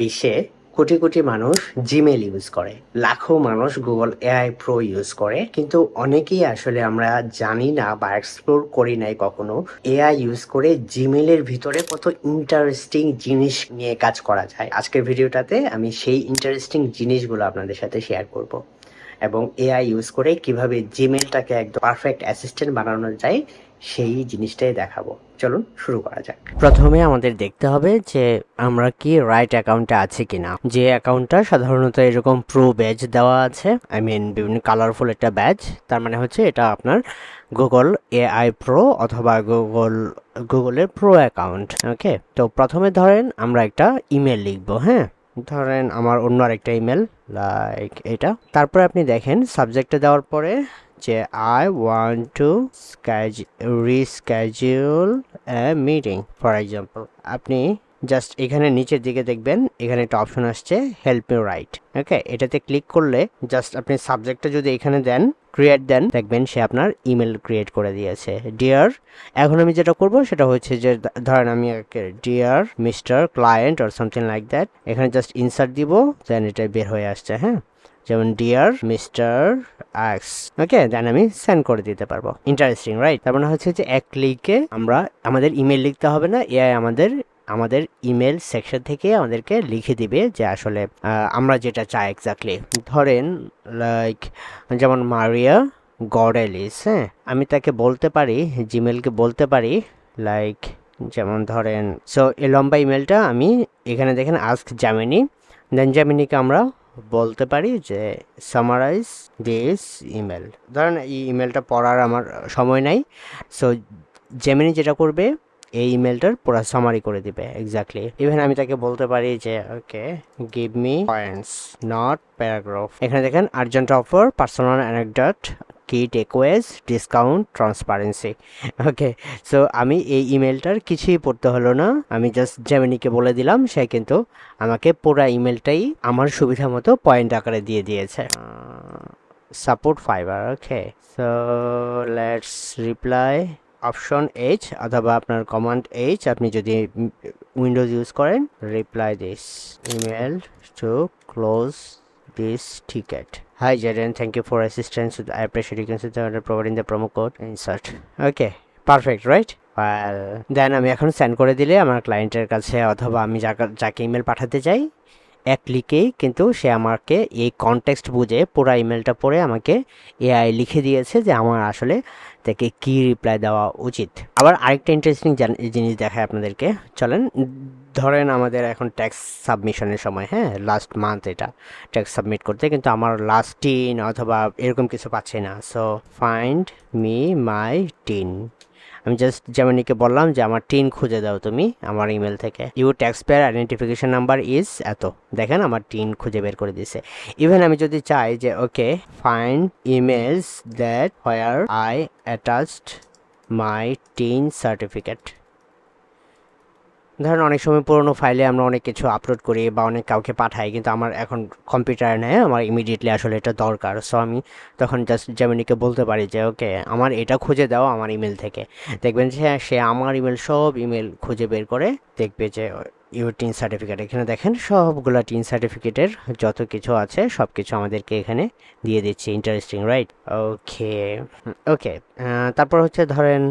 বিশ্বে কোটি কোটি মানুষ Gmail use করে। লাখো মানুষ গুগল এআই প্রো ইউজ করে। কিন্তু অনেকেই আসলে আমরা জানি না বা এক্সপ্লোর করি নাই কখনো এআই ইউজ করে জিমেলের ভিতরে কত ইন্টারেস্টিং জিনিস নিয়ে কাজ করা যায়। আজকের ভিডিওটাতে আমি সেই ইন্টারেস্টিং জিনিসগুলো আপনাদের সাথে শেয়ার করব। এবং এআই ইউজ করে কীভাবে জিমেলটাকে একদম পারফেক্ট অ্যাসিস্ট্যান্ট বানানো যায় সেই জিনিসটাই দেখাবো। চলুন শুরু করা যাক। প্রথমে আমাদের দেখতে হবে যে আমরা কি রাইট অ্যাকাউন্টে আছে কিনা। যে অ্যাকাউন্টটা সাধারণত এরকম প্রো ব্যাজ দেওয়া আছে আই মিন বিভিন্ন কালারফুল একটা ব্যাজ তার মানে হচ্ছে এটা আপনার গুগল এআই প্রো অথবা গুগল গুগলের প্রো অ্যাকাউন্ট ওকে তো প্রথমে ধরেন আমরা একটা ইমেল লিখব হ্যাঁ? ধরেন আমার অন্য আরেকটা ইমেল লাইক এটা। তারপরে আপনি দেখেন সাবজেক্টে দেওয়ার পরে যে I want to reschedule meeting for example আপনি জাস্ট এখানে নিচের দিকে দেখবেন, এখানে একটা অপশন আসছে হেল্প মি রাইট ওকে এটাতে ক্লিক করলে জাস্ট আপনি সাবজেক্টটা যদি এখানে দেন ক্রিয়েট দেন, দেখবেন সে আপনার ইমেল ক্রিয়েট করে দিয়েছে। ডিয়ার এখন আমি যেটা করব সেটা হচ্ছে যে ধরেন আমি dear mister client or something like that এখানে জাস্ট ইনসার্ট দিব দেন এটা বের হয়ে আসছে হ্যাঁ? যেমন ডিয়ার মিস্টার আক্স ওকে দেন আমি সেন্ড করে দিতে পারব। ইন্টারেস্টিং রাইট তার মানে হচ্ছে যে এক ক্লিকে আমরা, আমাদের ইমেল লিখতে হবে না এআই আমাদের আমাদের ইমেল সেকশন থেকে আমাদেরকে লিখে দিবে যে আসলে আমরা যেটা চাই এক্স্যাক্টলি ধরেন লাইক যেমন মারিয়া গডেলিস হ্যাঁ? আমি তাকে বলতে পারি জিমেলকে বলতে পারি লাইক যেমন ধরেন সো এই লম্বা ইমেলটা আমি এখানে দেখেন আস্ক জামিনি দেন জামিনিকে আমরা বলতে পারি যে সামারাইজ দিস ইমেল ধরেন এই ইমেলটা পড়ার আমার সময় নাই সো যেমনি যেটা করবে, এই ইমেলটার পুরো সামারি করে দিবে এক্স্যাক্টলি ইভেন আমি তাকে বলতে পারি যে okay give me points not paragraph এখানে দেখেন আর্জেন্ট অফার পার্সোনাল অ্যানেকডট কি takeaways discount transparency okay so আমি এই ইমেলটার কিছুই পড়তে হলো না। আমি জাস্ট জেমিনিকে বলে দিলাম, সে কিন্তু আমাকে পুরো ইমেলটাই আমার সুবিধা মতো পয়েন্ট আকারে দিয়ে দিয়েছে। Support fibre okay so let's reply option H অথবা আপনার কমান্ড এইচ আপনি যদি উইন্ডোজ ইউজ করেন reply this email to close this ticket. Hi Jaden, thank you for assistance. I appreciate you consider providing the promo code insert. Okay, perfect, right? Well, then আমি এখন send করে দিলে আমার ক্লায়েন্টের কাছে অথবা আমি যাকে ইমেল পাঠাতে চাই এক ক্লিকেই কিন্তু সে আমাকে এই কনটেক্সট বুঝে পুরো ইমেলটা পড়ে আমাকে এআই লিখে দিয়েছে যে আমার আসলে তাকে কি রিপ্লাই দেওয়া উচিত আবার আরেকটা ইন্টারেস্টিং জিনিস দেখায় আপনাদেরকে চলেন ধরেন আমাদের এখন ট্যাক্স সাবমিশনের সময় হ্যাঁ লাস্ট মান্থ এটা ট্যাক্স সাবমিট করতে, কিন্তু আমার লাস্ট টিন অথবা এরকম কিছু পাচ্ছি না। So find me my TIN আমি জাস্ট যেমনিকে বললাম যে, আমার টিন খুঁজে দাও তুমি আমার ইমেল থেকে। You tax payer identification number is এত। দেখেন আমার টিন খুঁজে বের করে দিছে ইভেন আমি যদি চাই যে okay find emails that where I attached my TIN certificate ধরেন অনেক সময় পুরোনো ফাইলে আমরা অনেক কিছু আপলোড করি বা অনেক কাউকে পাঠাই, কিন্তু আমার এখন কম্পিউটারে নেয়, আমার ইমিডিয়েটলি আসলে এটা দরকার। সো আমি তখন জাস্ট জেমিনিকে বলতে পারি যে ওকে আমার এটা খুঁজে দাও আমার ইমেল থেকে। দেখবেন যে সে আমার ইমেল সব ইমেল খুঁজে বের করে দেখবে যে ইউর টিন সার্টিফিকেট এখানে দেখেন সবগুলো টিন সার্টিফিকেটের যত কিছু আছে সব কিছু আমাদেরকে এখানে দিয়ে দিচ্ছে ইন্টারেস্টিং রাইট ওকে ওকে তারপর হচ্ছে ধরেন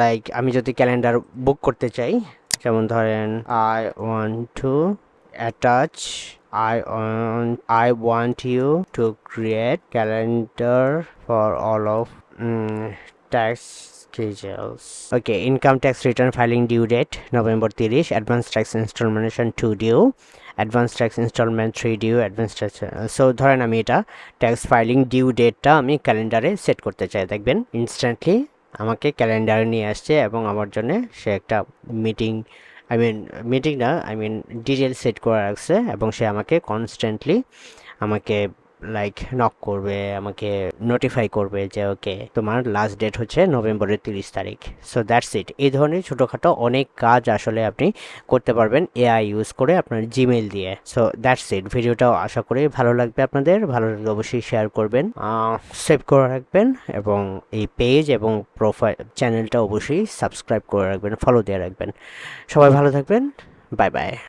লাইক আমি যদি ক্যালেন্ডার বুক করতে চাই যেমন ধরেন? I want to attach I I want you to create calendar for all of tax okay income tax return filing due date November তিরিশ advance tax instalment two due advance tax instalment three due advance tax so ধরেন আমি এটা tax filing due ডেটটা আমি ক্যালেন্ডারে set করতে চাই দেখবেন? ইনস্ট্যান্টলি আমাকে ক্যালেন্ডারে নিয়ে আসছে এবং আমার জন্য সে একটা মিটিং, আই মিন, মিটিং না, আই মিন ডিটেল সেট করে রাখছে এবং সে আমাকে কনস্ট্যান্টলি আমাকে লাইক নক করবে, আমাকে নোটিফাই করবে যে ওকে তোমার লাস্ট ডেট হচ্ছে নভেম্বরের তিরিশ তারিখ। সো দ্যাটস ইট এই ধরনের ছোটোখাটো অনেক কাজ আসলে আপনি করতে পারবেন এআই ইউজ করে আপনার জিমেল দিয়ে। সো দ্যাটস ইট ভিডিওটাও আশা করি ভালো লাগবে আপনাদের। ভালো লাগলে অবশ্যই শেয়ার করবেন সেভ করে রাখবেন এবং এই পেজ এবং প্রোফাইল চ্যানেলটা অবশ্যই সাবস্ক্রাইব করে রাখবেন ফলো দিয়ে রাখবেন। সবাই ভালো থাকবেন। Bye bye